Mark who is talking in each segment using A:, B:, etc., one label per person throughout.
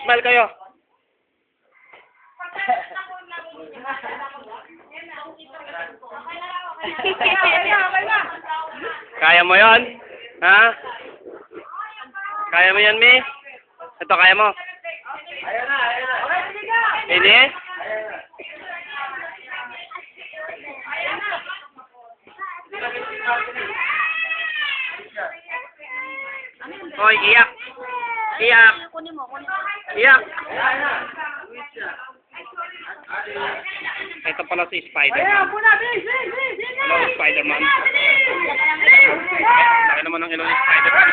A: Smile kayo. kaya mo yon? Ha? Kaya mo yan, Mi? Ito, kaya mo? Ayun na, ayun na. Bilis? Hoy, iyak. Iyak.
B: Kunin mo, kunin mo.
A: Iyak. Ito pala si Spider-Man. Hello, Spider-Man. Laki naman ng ilong ni Spider-Man.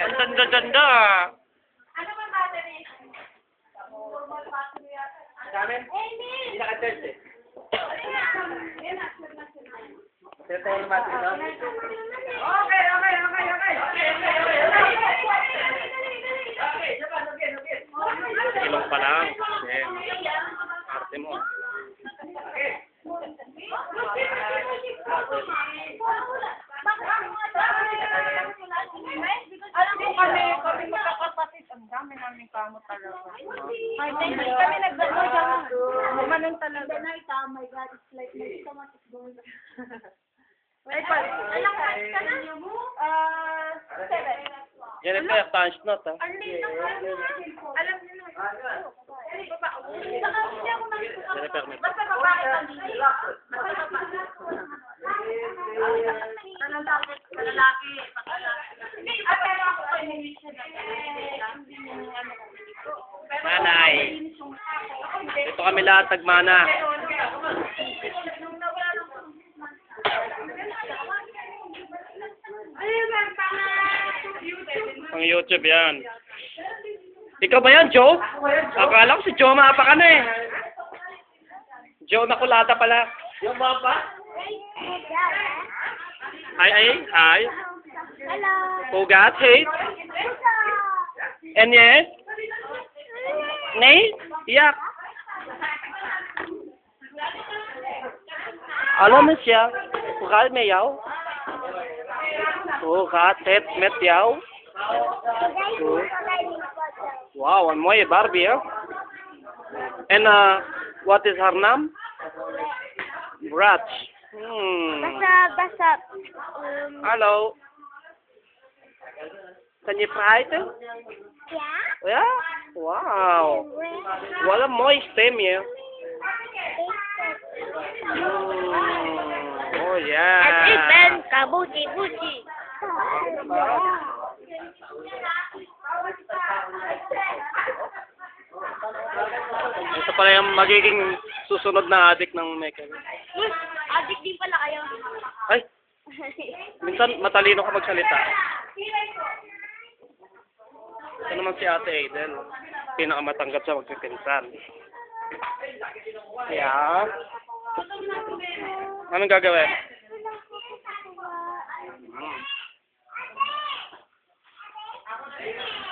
A: Ang ganda-ganda. Ilong pa lang. Eh, arte mo.
B: Alam mo kami, kami magkakapatid, ang dami kamo talaga. Ay, hindi kami nagdano dyan. Gumanon talaga. Oh my God, it's like my stomach is going Ay, pa, ilang months ka na? Ah, seven.
A: Yan ito yung punch note, ha?
B: Ang late ng Alam niyo na. Basta babae ang dili. Basta babae. Anong tapos? Malalaki. Ah,
A: Manay. Ito kami lahat tagmana. Pang YouTube yan. Ikaw ba yan, Joe? Akala ko si Joe Mapa ka na eh. Joe Nakulata pala. Joe Mapa? Hi, ay, hi.
B: Hello.
A: Pugat, hey. Enye? Nay? Iyak. Alam mo siya, Pukal mayaw. Pukat, het, met yaw. Wow, ang moye Barbie, huh? And, uh, what is her name? Bratch. Hmm.
B: Basta, basta. Um,
A: Hello. Can you fry it?
B: yeah?
A: Yeah? Wow. What a moist stem here. Mm. Oh, yeah.
B: kabuti, buti.
A: Ito pala yung magiging susunod na addict ng Mecha.
B: Adik din pala kayo.
A: Ay, minsan matalino ka magsalita. Ito naman si Ate Aiden. Pinakamatanggap sa magpipinsan. Yeah. Anong gagawin?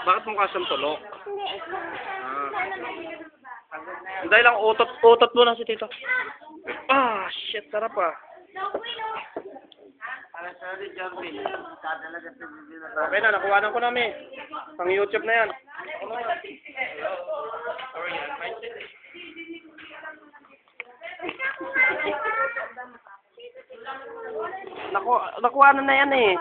A: Bakit mukha siyang tulok? Ah. Dahil lang utot, utot mo na si Tito. Ah, shit, sarap ah. Okay na, nakuha ko namin. Pang YouTube na yan. Naku, nakuha na na yan eh.